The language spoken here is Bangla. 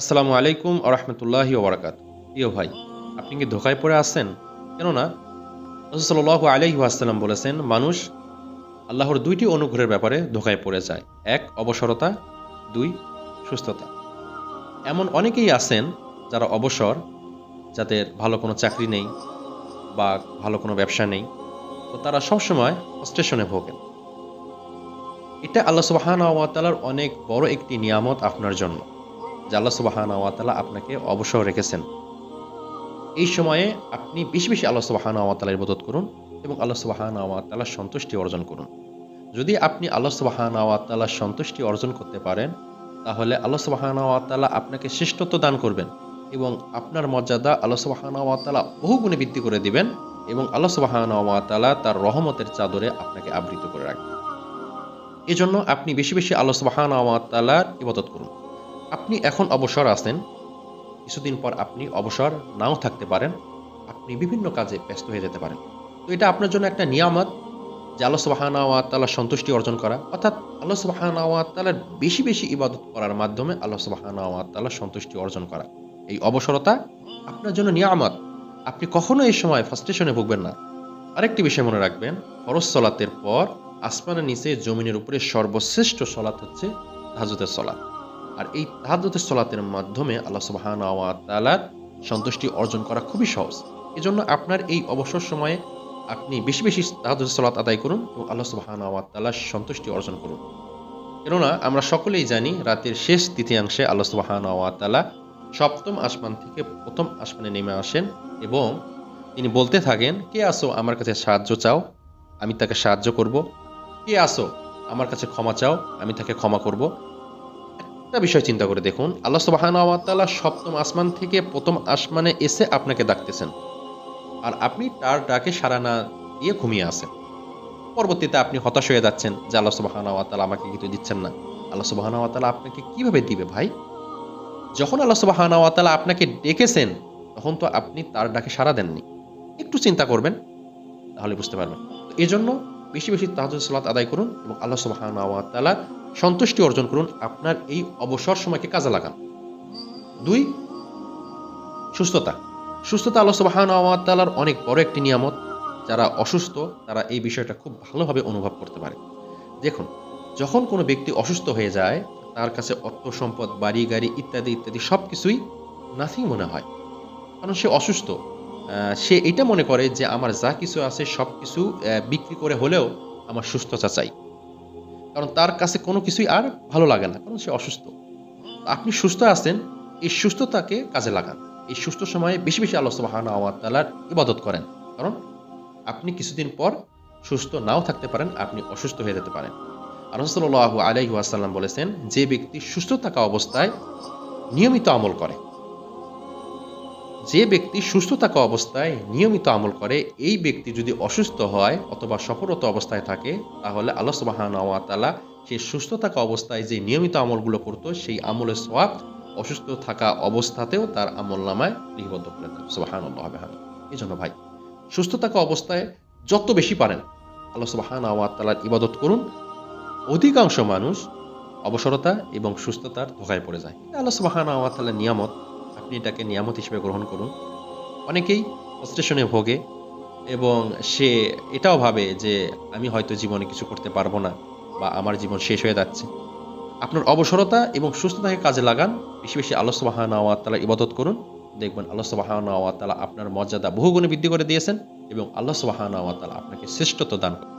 আসসালামু আলাইকুম আরহামতুল্লাহি ওবরাকাত প্রিয় ভাই, আপনি কি ধোকায় পড়ে আছেন? কেননা রসুল আলাইহি আসসালাম বলেছেন, মানুষ আল্লাহর দুইটি অনুগ্রহের ব্যাপারে ধোকায় পড়ে যায়। এক, অবসরতা, দুই, সুস্থতা। এমন অনেকেই আছেন যারা অবসর, যাদের ভালো কোনো চাকরি নেই বা ভালো কোনো ব্যবসা নেই, তো তারা সবসময় স্টেশনে ভোগেন। এটা আল্লাহ সুবাহান আওয়াতালার অনেক বড় একটি নিয়ামত আপনার জন্য। যে আল্লাহ আপনাকে অবসর রেখেছেন। এই সময়ে আপনি বেশি বেশি আল্লাহ সুবাহান আওয়াতালার ইবাদত করুন এবং আল্লাহ সুবাহান আওয়াতালার সন্তুষ্টি অর্জন করুন। যদি আপনি আল্লাহ সুবাহান আওয়াতালার সন্তুষ্টি অর্জন করতে পারেন, তাহলে আল্লাহ আওয়াতালা আপনাকে শ্রেষ্ঠত্ব দান করবেন এবং আপনার মর্যাদা আল্লাহ আওয়াতালা বহুগুণে বৃদ্ধি করে দিবেন এবং আল্লাহ সুবাহান আওয়াতালা তার রহমতের চাদরে আপনাকে আবৃত করে রাখবেন। এজন্য আপনি বেশি বেশি আল্লাহ সুবাহান আওয়াতালার ইবাদত করুন। আপনি এখন অবসর আছেন। কিছুদিন পর আপনি অবসর নাও থাকতে পারেন। আপনি বিভিন্ন কাজে ব্যস্ত হয়ে যেতে পারেন। তো এটা আপনার জন্য একটা নিয়ামত যে আল্লাহ সুবাহানা তাল্লাহ সন্তুষ্টি অর্জন করা। অর্থাৎ আল্লাহ সুবাহানা তাল্লার বেশি বেশি ইবাদত করার মাধ্যমে আল্লাহ সুবাহানা তাল্লাহ সন্তুষ্টি অর্জন করা। এই অবসরতা আপনার জন্য নিয়ামত। আপনি কখনো এই সময় ফার্স্টেশনে ভুগবেন না। আরেকটি বিষয় মনে রাখবেন, ফরজ সলাতের পর আসমানের নিচে জমিনের উপরে সর্বশ্রেষ্ঠ সলাত হচ্ছে হাজতের সলাত। আর এই তাহাজুদের সলাতের মাধ্যমে আল্লাহ সুবাহান তালার সন্তুষ্টি অর্জন করা খুবই সহজ। এজন্য আপনার এই অবসর সময়ে আপনি বেশি বেশি তাহাজুদের সলাত আদায় করুন এবং আল্লাহ সুবাহান তালার সন্তুষ্টি অর্জন করুন। কেননা আমরা সকলেই জানি রাতের শেষ তৃতীয়াংশে আল্লাহ সুবাহান তালা সপ্তম আসমান থেকে প্রথম আসমানে নেমে আসেন এবং তিনি বলতে থাকেন, কে আসো আমার কাছে সাহায্য চাও? আমি তাকে সাহায্য করব। কে আসো আমার কাছে ক্ষমা চাও? আমি তাকে ক্ষমা করব। একটা বিষয় চিন্তা করে দেখুন। আল্লাহ সুবাহানতাল্লাহ সপ্তম আসমান থেকে প্রথম আসমানে এসে আপনাকে ডাকতেছেন। আর আপনি তার ডাকে সারা না দিয়ে ঘুমিয়ে আসেন পরবর্তীতে আপনি হতাশ হয়ে যাচ্ছেন যে আল্লাহ সুবাহানতাল্লাহ আমাকে কিছু দিচ্ছেন না। আল্লাহ সুবাহানতাল্লাহ আপনাকে কীভাবে দিবে ভাই? যখন আল্লাহ সুবাহানতাল্লাহ আপনাকে ডেকেছেন, তখন তো আপনি তার ডাকে সারা দেননি। একটু চিন্তা করবেন, তাহলে বুঝতে পারবেন। তো এই জন্য বেশি বেশি তাহাজুদ সালাত আদায় করুন এবং আল্লাহ সুবাহানতাল্লাহ সন্তুষ্টি অর্জন করুন। আপনার এই অবসর সময়কে কাজে লাগান। দুই, সুস্থতা। সুস্থতা আল্লাহ সুবাহানতাল্লার অনেক বড় একটি নিয়ামত। যারা অসুস্থ, তারা এই বিষয়টা খুব ভালোভাবে অনুভব করতে পারে। দেখুন, যখন কোনো ব্যক্তি অসুস্থ হয়ে যায়, তার কাছে অর্থ সম্পদ, বাড়ি গাড়ি ইত্যাদি ইত্যাদি সব কিছুই নাথিং মনে হয়। কারণ সে অসুস্থ। সে এটা মনে করে যে আমার যা কিছু আছে সব কিছু বিক্রি করে হলেও আমার সুস্থতা চাই। কারণ তার কাছে কোনো কিছুই আর ভালো লাগে না, কারণ সে অসুস্থ। আপনি সুস্থ আছেন, এই সুস্থতাকে কাজে লাগান। এই সুস্থ সময়ে বেশি বেশি আল্লাহ সুবাহানা আওয়াতালার ইবাদত করেন। কারণ আপনি কিছুদিন পর সুস্থ নাও থাকতে পারেন, আপনি অসুস্থ হয়ে যেতে পারেন। আর রসল্লাহ আলাইহি আসাল্লাম বলেছেন, যে ব্যক্তি সুস্থ থাকা অবস্থায় নিয়মিত আমল করে যে ব্যক্তি সুস্থ থাকা অবস্থায় নিয়মিত আমল করে, এই ব্যক্তি যদি অসুস্থ হয় অথবা সফরত অবস্থায় থাকে, তাহলে আল্লাহ সুবাহানওয়াতালা সে সুস্থ থাকা অবস্থায় যে নিয়মিত আমলগুলো করতো, সেই আমলের সোয়াব অসুস্থ থাকা অবস্থাতেও তার আমল নামায় লিপিবদ্ধ করে দেন। সুবাহান এই জন্য ভাই, সুস্থ থাকা অবস্থায় যত বেশি পারেন, আল্লাহ সুবাহান আওয়াতালার ইবাদত করুন। অধিকাংশ মানুষ অবসরতা এবং সুস্থতার ধোকায় পড়ে যায়। আল্লাহ সুবাহান আওয়াতালার নিয়ামত। আপনি এটাকে নিয়ামত হিসেবে গ্রহণ করুন। অনেকেই ফ্রাস্ট্রেশনে ভোগে এবং সে এটাও ভাবে যে আমি হয়তো জীবনে কিছু করতে পারব না বা আমার জীবন শেষ হয়ে যাচ্ছে। আপনার অবসরতা এবং সুস্থতাকে কাজে লাগান। বেশি বেশি আল্লাহ সুবাহান আওয়াতালা ইবাদত করুন। দেখবেন আল্লাহ সুবাহান আওয়াতালা আপনার মর্যাদা বহুগুণে বৃদ্ধি করে দিয়েছেন এবং আল্লাহ সুবাহান আওয়াতালা আপনাকে শ্রেষ্ঠত্ব দান করেন।